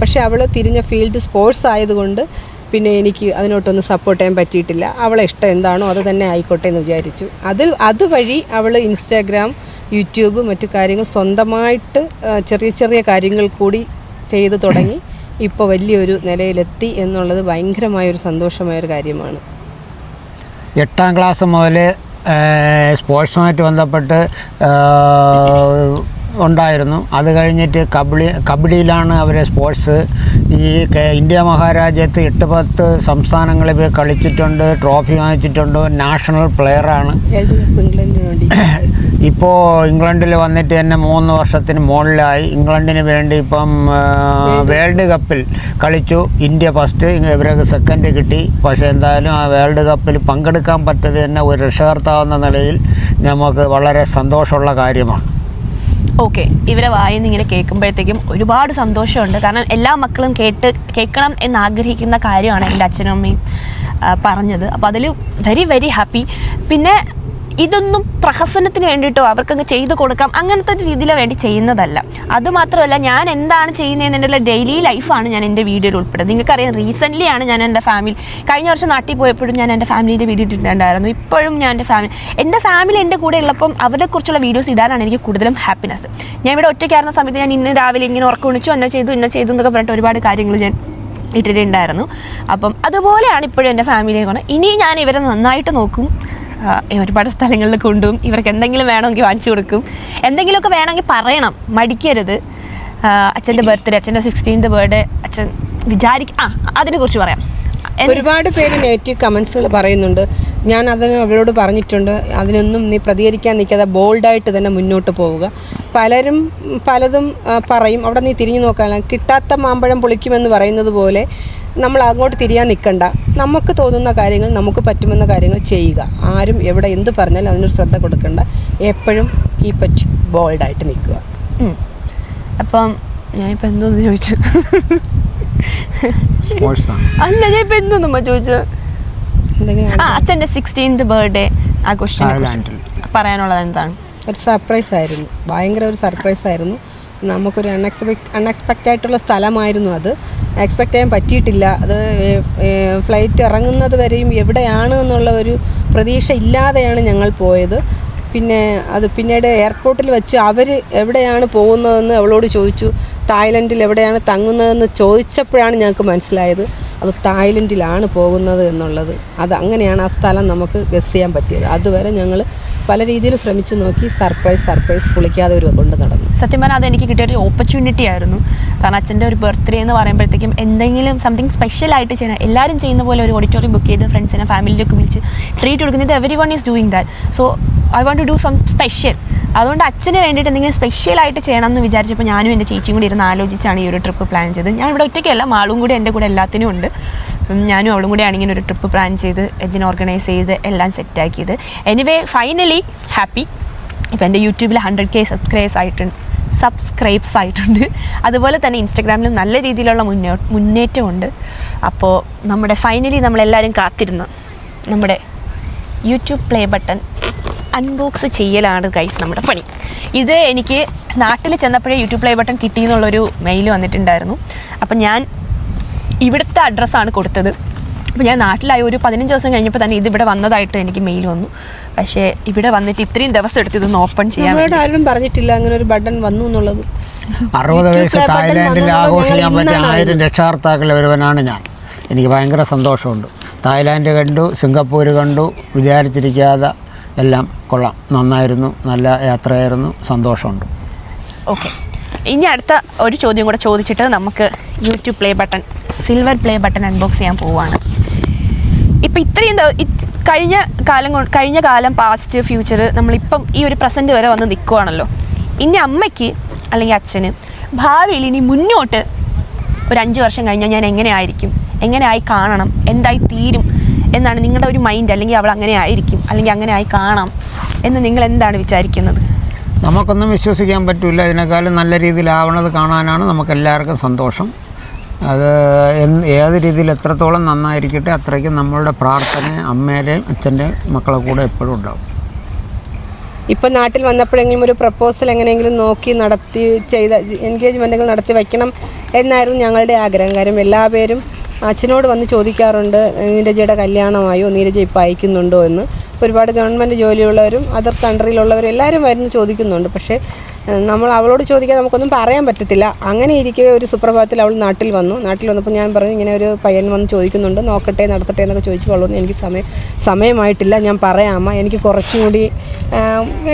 പക്ഷേ അവൾ തിരിഞ്ഞ ഫീൽഡ് സ്പോർട്സ് ആയതുകൊണ്ട് പിന്നെ എനിക്ക് അതിനോട്ടൊന്നും സപ്പോർട്ട് ചെയ്യാൻ പറ്റിയിട്ടില്ല. അവളെ ഇഷ്ടം എന്താണോ അത് തന്നെ ആയിക്കോട്ടെ എന്ന് വിചാരിച്ചു. അതിൽ അതുവഴി അവൾ ഇൻസ്റ്റാഗ്രാം യൂട്യൂബ് മറ്റു കാര്യങ്ങൾ സ്വന്തമായിട്ട് ചെറിയ ചെറിയ കാര്യങ്ങൾ കൂടി ചെയ്ത് തുടങ്ങി. ഇപ്പോൾ വലിയൊരു നിലയിലെത്തി എന്നുള്ളത് ഭയങ്കരമായൊരു സന്തോഷമായൊരു കാര്യമാണ്. എട്ടാം ക്ലാസ് മുതൽ സ്പോർട്സുമായിട്ട് ബന്ധപ്പെട്ട് ഉണ്ടായിരുന്നു. അത് കഴിഞ്ഞിട്ട് കബഡി കബഡിയിലാണ് അവർ സ്പോർട്സ് ഈ ഇന്ത്യ മഹാരാജ്യത്ത് എട്ട് പത്ത് സംസ്ഥാനങ്ങളിൽ പോയി കളിച്ചിട്ടുണ്ട് ട്രോഫി വാങ്ങിച്ചിട്ടുണ്ട്. നാഷണൽ പ്ലെയറാണ് ഇപ്പോൾ ഇംഗ്ലണ്ടിൽ വന്നിട്ട് തന്നെ മൂന്ന് വർഷത്തിന് മുകളിലായി. ഇംഗ്ലണ്ടിന് വേണ്ടി ഇപ്പം വേൾഡ് കപ്പിൽ കളിച്ചു. ഇന്ത്യ ഫസ്റ്റ് ഇവരൊക്കെ സെക്കൻഡ് കിട്ടി. പക്ഷേ എന്തായാലും ആ വേൾഡ് കപ്പിൽ പങ്കെടുക്കാൻ പറ്റത് തന്നെ ഒരു രക്ഷകർത്താവെന്ന നിലയിൽ നമുക്ക് വളരെ സന്തോഷമുള്ള കാര്യമാണ്. ഓക്കെ. ഇവരെ വായിന്ന് ഇങ്ങനെ കേൾക്കുമ്പോഴത്തേക്കും ഒരുപാട് സന്തോഷമുണ്ട്. കാരണം എല്ലാ മക്കളും കേട്ട് കേൾക്കണം എന്ന് ആഗ്രഹിക്കുന്ന കാര്യമാണ് എന്റെ അച്ഛനും അമ്മയും പറഞ്ഞത്. അപ്പോൾ അതിൽ വെരി വെരി ഹാപ്പി പിന്നെ ഇതൊന്നും പ്രഹസനത്തിന് വേണ്ടിയിട്ടോ അവർക്കങ്ങ് ചെയ്തു കൊടുക്കാം. അങ്ങനത്തെ ഒരു രീതിയിൽ വേണ്ടി ചെയ്യുന്നതല്ല. അതുമാത്രമല്ല ഞാൻ എന്താണ് ചെയ്യുന്നതെന്ന് എന്റെ ഡെയിലി ലൈഫാണ് ഞാൻ എന്റെ വീഡിയോയിൽ ഉൾപ്പെടുന്നത്. നിങ്ങൾക്കറിയാം റീസെന്റ്ലി ആണ് ഞാൻ എന്റെ ഫാമിലി കഴിഞ്ഞ വർഷം നാട്ടിൽ പോയപ്പോഴും ഞാൻ എന്റെ ഫാമിലിയുടെ വീഡിയോ ഇട്ടിട്ടുണ്ടായിരുന്നു. ഇപ്പോഴും ഞാൻ എന്റെ ഫാമിലി എന്റെ ഫാമിലി എന്റെ കൂടെ ഉള്ളപ്പം അവരെക്കുറിച്ചുള്ള വീഡിയോസ് ഇടാനാണ് എനിക്ക് കൂടുതലും ഹാപ്പിനെസ് ഞാൻ ഇവിടെ ഒറ്റയ്ക്കായിരുന്ന സമയത്ത് ഞാൻ ഇന്ന് രാവിലെ ഇങ്ങനെ ഉറക്കം വിളിച്ചു എന്നെ ചെയ്തു എന്നെ ചെയ്തു എന്നൊക്കെ പറഞ്ഞിട്ട് ഒരുപാട് കാര്യങ്ങൾ ഞാൻ ഇട്ടിട്ടുണ്ടായിരുന്നു. അപ്പം അതുപോലെയാണ് ഇപ്പോഴും എന്റെ ഫാമിലിയെ കൊണ്ട് ഇനി ഞാൻ ഇവരെ നന്നായിട്ട് നോക്കും. ഒരുപാട് സ്ഥലങ്ങളിൽ കൊണ്ടും ഇവർക്ക് എന്തെങ്കിലും വേണമെങ്കിൽ വാങ്ങിച്ചു കൊടുക്കും. എന്തെങ്കിലുമൊക്കെ വേണമെങ്കിൽ പറയണം. മടിക്കരുത്. അച്ഛന്റെ ബർത്ത്ഡേ അച്ഛന്റെ സിക്സ്റ്റീൻത് ബർത്ത്ഡേ അച്ഛൻ വിചാരിക്ക ആ അതിനെക്കുറിച്ച് പറയാം. ഒരുപാട് പേര് നെഗറ്റീവ് കമൻസുകൾ പറയുന്നുണ്ട്. ഞാൻ അതിന് അവളോട് പറഞ്ഞിട്ടുണ്ട്. അതിനൊന്നും നീ പ്രതികരിക്കാൻ നിൽക്കാതെ ബോൾഡായിട്ട് തന്നെ മുന്നോട്ട് പോവുക. പലരും പലതും പറയും. അവിടെ നീ തിരിഞ്ഞു നോക്കാൻ കിട്ടാത്ത മാമ്പഴം പൊളിക്കുമെന്ന് പറയുന്നത് പോലെ നമ്മൾ അങ്ങോട്ട് തിരിയാൻ നിൽക്കണ്ട. നമുക്ക് തോന്നുന്ന കാര്യങ്ങൾ നമുക്ക് പറ്റുമെന്ന കാര്യങ്ങൾ ചെയ്യുക. ആരും എവിടെ എന്ത് പറഞ്ഞാലും അതിനൊരു ശ്രദ്ധ കൊടുക്കണ്ട. എപ്പോഴും കീപ്പ് ഇറ്റ് ബോൾഡായിട്ട് നിൽക്കുക. അപ്പം ഞാനിപ്പോൾ എന്തോന്ന് ചോദിച്ചു? അല്ല ഞാനിപ്പോൾ ഇപ്പം എന്തോന്നുമ്മ ചോദിച്ചു? ആ അച്ഛന്റെ സിക്സ്റ്റീൻത് ബർത്ത്ഡേ ആഘോഷിച്ചു. പറയാനുള്ളത് എന്താണ്? ഒരു സർപ്രൈസ് ആയിരുന്നു. ഭയങ്കര ഒരു സർപ്രൈസ് ആയിരുന്നു. നമുക്കൊരു അൺഎക്സ്പെക്ട് അൺഎക്സ്പെക്റ്റ് ആയിട്ടുള്ള സ്ഥലമായിരുന്നു അത്. എക്സ്പെക്റ്റ് ചെയ്യാൻ പറ്റിയിട്ടില്ല. അത് ഫ്ലൈറ്റ് ഇറങ്ങുന്നത് വരെയും എവിടെയാണ് എന്നുള്ള ഒരു പ്രതീക്ഷ ഇല്ലാതെയാണ് ഞങ്ങൾ പോയത്. പിന്നെ അത് പിന്നീട് എയർപോർട്ടിൽ വെച്ച് അവർ എവിടെയാണ് പോകുന്നതെന്ന് അവളോട് ചോദിച്ചു. തായ്ലൻഡിൽ എവിടെയാണ് തങ്ങുന്നതെന്ന് ചോദിച്ചപ്പോഴാണ് ഞങ്ങൾക്ക് മനസ്സിലായത്. അത് തായ്ലൻഡിലാണ് പോകുന്നത് എന്നുള്ളത്. അത് അങ്ങനെയാണ് ആ സ്ഥലം നമുക്ക് ഗസ് ചെയ്യാൻ പറ്റിയത്. അതുവരെ ഞങ്ങൾ പല രീതിയിൽ ശ്രമിച്ചു നോക്കി സർപ്രൈസ് സർപ്രൈസ് പൊളിക്കാതെ ഒരു കൊണ്ട് നടന്നു. സത്യം പറഞ്ഞാൽ അതെനിക്ക് കിട്ടിയ ഒരു ഓപ്പർച്യൂണിറ്റി ആയിരുന്നു. കാരണം അച്ഛന്റെ ഒരു ബർത്ത്ഡേ എന്ന് പറയുമ്പോഴത്തേക്കും എന്തെങ്കിലും സംതിങ് സ്പെഷ്യൽ ആയിട്ട് ചെയ്യണം. എല്ലാവരും ചെയ്യുന്ന പോലെ ഒരു ഓഡിറ്റോറിയം ബുക്ക് ചെയ്ത് ഫ്രണ്ട്സിനെ ഫാമിലിയൊക്കെ വിളിച്ച് ട്രീറ്റ് കൊടുക്കുന്നത് everyone is doing that so I want to do some special അതുകൊണ്ട് അച്ഛന് വേണ്ടിയിട്ട് എന്തെങ്കിലും സ്പെഷ്യലായിട്ട് ചെയ്യണം എന്ന് വിചാരിച്ചപ്പോൾ ഞാനും എന്റെ ചേച്ചിയും കൂടി ഇരുന്ന് ആലോചിച്ചാണ് ഈ ഒരു ട്രിപ്പ് പ്ലാൻ ചെയ്തത്. ഞാൻ ഇവിടെ ഒറ്റയ്ക്കല്ല മാളും കൂടി എന്റെ കൂടെ എല്ലാത്തിനും ഉണ്ട്. ഞാനും അവളും കൂടെയാണ് ഇങ്ങനെ ഒരു ട്രിപ്പ് പ്ലാൻ ചെയ്ത് ഇതിന് ഓർഗനൈസ് ചെയ്ത് എല്ലാം സെറ്റാക്കിയത് എനിവേ ഫൈനലി ഹാപ്പി ഇപ്പോൾ എന്റെ യൂട്യൂബിൽ ഹൺഡ്രഡ് കെ സബ്സ്ക്രൈബ്സ് ആയിട്ടുണ്ട് സബ്സ്ക്രൈബ്സ് ആയിട്ടുണ്ട്. അതുപോലെ തന്നെ ഇൻസ്റ്റഗ്രാമിലും നല്ല രീതിയിലുള്ള മുന്നേ മുന്നേറ്റമുണ്ട് അപ്പോൾ നമ്മുടെ ഫൈനലി നമ്മളെല്ലാവരും കാത്തിരുന്ന നമ്മുടെ യൂട്യൂബ് പ്ലേ ബട്ടൺ അൺബോക്സ് ചെയ്യലാണ് ഗൈസ് നമ്മുടെ പണി. ഇത് എനിക്ക് നാട്ടിൽ ചെന്നപ്പോഴേ യൂട്യൂബ് പ്ലേ ബട്ടൺ കിട്ടി എന്നുള്ളൊരു മെയിൽ വന്നിട്ടുണ്ടായിരുന്നു. അപ്പം ഞാൻ ഇവിടുത്തെ അഡ്രസ്സാണ് കൊടുത്തത്. അപ്പോൾ ഞാൻ നാട്ടിലായി ഒരു പതിനഞ്ച് ദിവസം കഴിഞ്ഞപ്പോൾ തന്നെ ഇത് ഇവിടെ വന്നതായിട്ട് എനിക്ക് മെയിൽ വന്നു. പക്ഷേ ഇവിടെ വന്നിട്ട് ഇത്രയും ദിവസം എടുത്ത് ഇതൊന്ന് ഓപ്പൺ ചെയ്യാൻ ആരും പറഞ്ഞിട്ടില്ല അങ്ങനെ ഒരു ബട്ടൺ വന്നു എന്നുള്ളത്. അറുപത് വയസ്സ് തായ്ലാൻഡിൽ ആഘോഷിക്കാൻ പറ്റിയ ആയിരം രക്ഷകർത്താക്കൾ ഒരുവനാണ് ഞാൻ. എനിക്ക് ഭയങ്കര സന്തോഷമുണ്ട്. തായ്ലാൻഡ് കണ്ടു സിംഗപ്പൂർ കണ്ടു വിചാരിച്ചിരിക്കാതെ എല്ലാം കൊള്ളാം. നന്നായിരുന്നു നല്ല യാത്രയായിരുന്നു സന്തോഷമുണ്ട്. ഓക്കെ. ഇനി അടുത്ത ഒരു ചോദ്യം കൂടെ ചോദിച്ചിട്ട് നമുക്ക് YouTube play button silver play button unbox ചെയ്യാൻ പോവുകയാണ് ഇപ്പം ഇത്രയും കഴിഞ്ഞ കാലം കഴിഞ്ഞ കാലം പാസ്റ്റ് ഫ്യൂച്ചർ നമ്മളിപ്പം ഈ ഒരു പ്രസന്റ് വരെ വന്ന് നിൽക്കുവാണല്ലോ ഇനി അമ്മയ്ക്ക് അല്ലെങ്കിൽ അച്ഛന് ഭാവിയിൽ ഇനി മുന്നോട്ട് ഒരു അഞ്ച് വർഷം കഴിഞ്ഞാൽ ഞാൻ എങ്ങനെ ആയിരിക്കും? എങ്ങനെ ആയി കാണണം? എന്തായി തീരും? എന്നാണ് നിങ്ങളുടെ ഒരു മൈൻഡ് അല്ലെങ്കിൽ അവൾ അങ്ങനെ ആയിരിക്കും അല്ലെങ്കിൽ അങ്ങനെ ആയി കാണാം എന്ന് നിങ്ങൾ എന്താണ് വിചാരിക്കുന്നത്? നമുക്കൊന്നും വിശ്വസിക്കാൻ പറ്റില്ല ഇതിനേക്കാളും നല്ല രീതിയിലാവണത് കാണാനാണ് നമുക്ക് എല്ലാവർക്കും സന്തോഷം. അത് എന്ത് ഏത് രീതിയിൽ എത്രത്തോളം നന്നായിരിക്കട്ടെ അത്രയ്ക്കും നമ്മളുടെ പ്രാർത്ഥന അമ്മേരെയും അച്ഛന്റെ മക്കളെ കൂടെ എപ്പോഴും ഉണ്ടാവും. ഇപ്പം നാട്ടിൽ വന്നപ്പോഴെങ്കിലും ഒരു പ്രപ്പോസൽ എങ്ങനെയെങ്കിലും നോക്കി നടത്തി ചെയ്ത എൻഗേജ്മെന്റുകൾ നടത്തി വയ്ക്കണം എന്നായിരുന്നു ഞങ്ങളുടെ ആഗ്രഹം. കാര്യം എല്ലാ പേരും അച്ഛനോട് വന്ന് ചോദിക്കാറുണ്ട് നീരജയുടെ കല്യാണമായോ നീരജ ഇപ്പോൾ അയക്കുന്നുണ്ടോ എന്ന്. ഒരുപാട് ഗവൺമെന്റ് ജോലിയുള്ളവരും അതർ കൺട്രിയിലുള്ളവരും എല്ലാവരും വരുന്ന് ചോദിക്കുന്നുണ്ട്. പക്ഷേ നമ്മൾ അവളോട് ചോദിക്കാൻ നമുക്കൊന്നും പറയാൻ പറ്റത്തില്ല. അങ്ങനെ ഇരിക്കവേ ഒരു സുപ്രഭാതത്തിൽ അവൾ നാട്ടിൽ വന്നു. നാട്ടിൽ വന്നപ്പോൾ ഞാൻ പറഞ്ഞു ഇങ്ങനെ ഒരു പയ്യൻ വന്ന് ചോദിക്കുന്നുണ്ട്. നോക്കട്ടെ നടത്തട്ടെ എന്നൊക്കെ ചോദിച്ചു അവളോട് എനിക്ക് സമയം സമയമായിട്ടില്ല. ഞാൻ പറയാമ എനിക്ക് കുറച്ചും കൂടി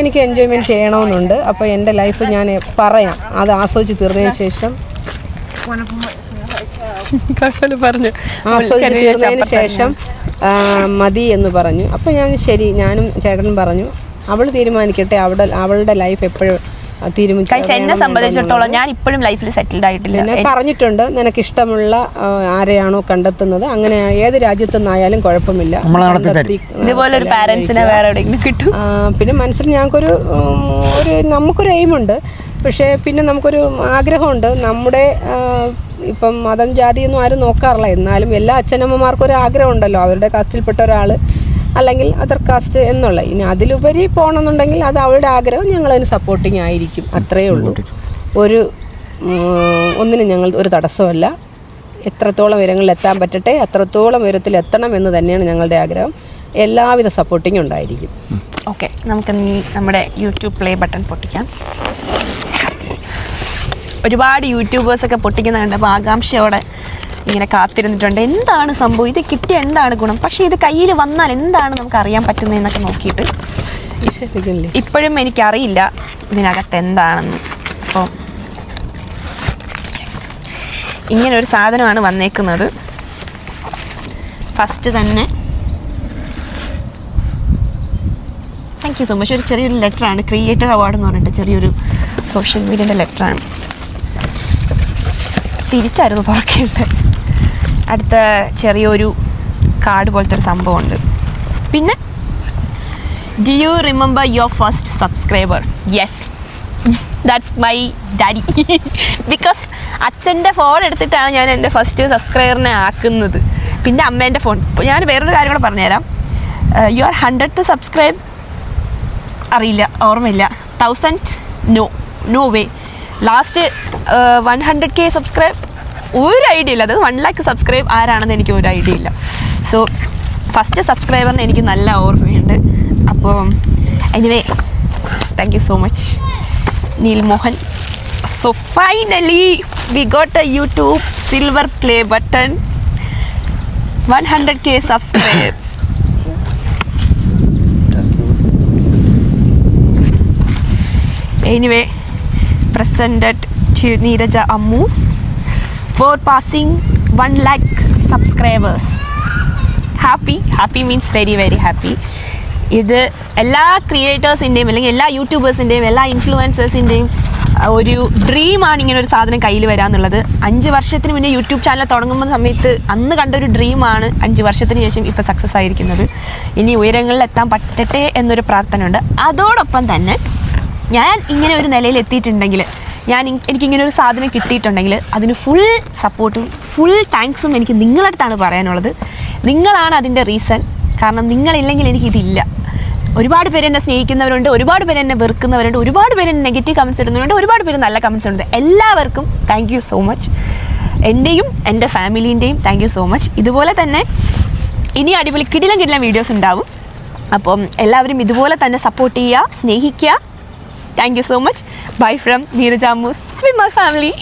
എനിക്ക് എൻജോയ്മെന്റ് ചെയ്യണമെന്നുണ്ട്. അപ്പോൾ എന്റെ ലൈഫ് ഞാൻ പറയാം. അത് ആസ്വദിച്ച് തീർന്നതിന് ശേഷം [laughs] പറഞ്ഞു. ആസ്വദിച്ച് തീർന്നതിന് ശേഷം മതി എന്ന് പറഞ്ഞു. അപ്പോൾ ഞാൻ ശരി ഞാനും ചേട്ടനും പറഞ്ഞു. അവൾ തീരുമാനിക്കട്ടെ അവിടെ അവളുടെ ലൈഫ് എപ്പോഴും എന്നെ സംബന്ധിച്ചിടത്തോളം ഞാൻ ഇപ്പോഴും ലൈഫിൽ സെറ്റിൽഡ് ആയിട്ടില്ല. പറഞ്ഞിട്ടുണ്ട് നിനക്ക് ഇഷ്ടമുള്ള ആരെയാണോ കണ്ടെത്തുന്നത്? അങ്ങനെ ഏത് രാജ്യത്തു നിന്നായാലും കുഴപ്പമില്ല ഇതുപോലെ ഒരു പാരന്റ്സിനെ വേറെ എവിടെയെങ്കിലും കിട്ടും. പിന്നെ മനസ്സിൽ ഞങ്ങൾക്കൊരു ഒരു നമുക്കൊരു എയിമുണ്ട് പക്ഷേ പിന്നെ നമുക്കൊരു ആഗ്രഹമുണ്ട്. നമ്മുടെ ഇപ്പം മതം ജാതിയൊന്നും ആരും നോക്കാറില്ല. എന്നാലും എല്ലാ അച്ഛനമ്മമാർക്കും ഒരു ആഗ്രഹം ഉണ്ടല്ലോ അവരുടെ കാസ്റ്റിൽപ്പെട്ട ഒരാൾ അല്ലെങ്കിൽ അതർ കാസ്റ്റ് എന്നുള്ള. ഇനി അതിലുപരി പോകണമെന്നുണ്ടെങ്കിൽ അത് അവളുടെ ആഗ്രഹം ഞങ്ങളതിന് സപ്പോർട്ടിങ് ആയിരിക്കും. അത്രയേ ഉള്ളൂ. ഒരു ഒന്നിനും ഞങ്ങൾ ഒരു തടസ്സമല്ല. എത്രത്തോളം ഉയരങ്ങളിൽ എത്താൻ പറ്റട്ടെ അത്രത്തോളം ഉയരത്തിൽ എത്തണം എന്ന് തന്നെയാണ് ഞങ്ങളുടെ ആഗ്രഹം. എല്ലാവിധ സപ്പോർട്ടിങ്ങും ഉണ്ടായിരിക്കും. ഓക്കെ നമുക്ക് നമ്മുടെ യൂട്യൂബ് പ്ലേ ബട്ടൺ പൊട്ടിക്കാം. ഒരുപാട് യൂട്യൂബേഴ്സൊക്കെ പൊട്ടിക്കുന്ന കണ്ടപ്പോൾ ആകാംക്ഷയോടെ ഇങ്ങനെ കാത്തിരുന്നിട്ടുണ്ട്. എന്താണ് സംഭവം? ഇത് കിട്ടിയ എന്താണ് ഗുണം? പക്ഷേ ഇത് കയ്യിൽ വന്നാൽ എന്താണ് നമുക്ക് അറിയാൻ പറ്റുന്നതെന്നൊക്കെ നോക്കിയിട്ട് ഇപ്പോഴും എനിക്കറിയില്ല ഇതിനകത്ത് എന്താണെന്ന്. അപ്പോൾ ഇങ്ങനെ ഒരു സാധനമാണ് വന്നേക്കുന്നത്. ഫസ്റ്റ് തന്നെ താങ്ക് യു സോ മച്ച് ഒരു ചെറിയൊരു ലെറ്ററാണ് ക്രിയേറ്റർ അവാർഡ് എന്ന് പറഞ്ഞിട്ട് ചെറിയൊരു സോഷ്യൽ മീഡിയന്റെ ലെറ്ററാണ് തിരിച്ചായിരുന്നു തുറക്കേണ്ടത് അടുത്ത ചെറിയൊരു കാർഡ് പോലത്തെ ഒരു സംഭവമുണ്ട്. പിന്നെ do you remember your first subscriber yes that's my daddy because അച്ഛന്റെ ഫോൺ എടുത്തിട്ടാണ് ഞാൻ എന്റെ ഫസ്റ്റ് സബ്സ്ക്രൈബറിനെ ആക്കുന്നത്. പിന്നെ അമ്മേന്റെ ഫോൺ ഞാൻ വേറൊരു കാര്യം കൂടെ പറഞ്ഞുതരാം. യു ആർ ഹൺഡ്രഡ് സബ്സ്ക്രൈബ് അറിയില്ല ഓർമ്മയില്ല. Thousand no no way last one hundred K subscribe ഒരു ഐഡിയ ഇല്ല. അത് വൺ ലാക്ക് സബ്സ്ക്രൈബ് ആരാണെന്ന് എനിക്ക് ഒരു ഐഡിയ ഇല്ല. സോ ഫസ്റ്റ് സബ്സ്ക്രൈബറിന് എനിക്ക് നല്ല ഓർമ്മയുണ്ട്. അപ്പോൾ anyway thank you so much Neal Mohan. So finally we got a YouTube silver play button one hundred K subscribes anyway presented to Neeraja Ammus for passing 1 lakh subscribers. Happy happy means very very happy ഇത് എല്ലാ ക്രിയേറ്റേഴ്സിന്റെയും അല്ലെങ്കിൽ എല്ലാ യൂട്യൂബേഴ്സിന്റെയും എല്ലാ ഇൻഫ്ലുവൻസേഴ്സിന്റെയും ഒരു ഡ്രീമാണ് ഇങ്ങനെ ഒരു സാധനം കയ്യിൽ വരാന്നുള്ളത്. അഞ്ച് വർഷത്തിന് മുന്നേ യൂട്യൂബ് ചാനൽ തുടങ്ങുമ്പോൾ സമയത്ത് അന്ന് കണ്ടൊരു ഡ്രീമാണ് അഞ്ച് വർഷത്തിന് ശേഷം ഇപ്പോൾ സക്സസ് ആയിരിക്കുന്നത്. ഇനി ഉയരങ്ങളിൽ എത്താൻ പറ്റട്ടെ എന്നൊരു പ്രാർത്ഥനയുണ്ട്. അതോടൊപ്പം തന്നെ ഞാൻ ഇങ്ങനെ ഒരു നിലയിൽ എത്തിയിട്ടുണ്ടെങ്കിൽ ഞാൻ എനിക്കിങ്ങനെ ഒരു സാധനം കിട്ടിയിട്ടുണ്ടെങ്കിൽ അതിന് ഫുൾ സപ്പോർട്ടും ഫുൾ താങ്ക്സും എനിക്ക് നിങ്ങളുടെ അടുത്താണ് പറയാനുള്ളത്. നിങ്ങളാണ് അതിന്റെ റീസൺ കാരണം നിങ്ങളില്ലെങ്കിൽ എനിക്കിതില്ല. ഒരുപാട് പേര് എന്നെ സ്നേഹിക്കുന്നവരുണ്ട് ഒരുപാട് പേര് എന്നെ വെറുക്കുന്നവരുണ്ട് ഒരുപാട് പേര് എന്നെ നെഗറ്റീവ് കമൻസ് ഇടുന്നവരുണ്ട് ഒരുപാട് പേര് നല്ല കമൻസ് ഉണ്ട് എല്ലാവർക്കും താങ്ക് യു സോ മച്ച് എന്റെയും എന്റെ ഫാമിലീന്റെയും താങ്ക് യു സോ മച്ച് ഇതുപോലെ തന്നെ ഇനി അടിപൊളി കിടിലം കിടിലം വീഡിയോസ് ഉണ്ടാവും. അപ്പം എല്ലാവരും ഇതുപോലെ തന്നെ സപ്പോർട്ട് ചെയ്യുക സ്നേഹിക്കുക. Thank you so much bye from Neeraja Ammus with my family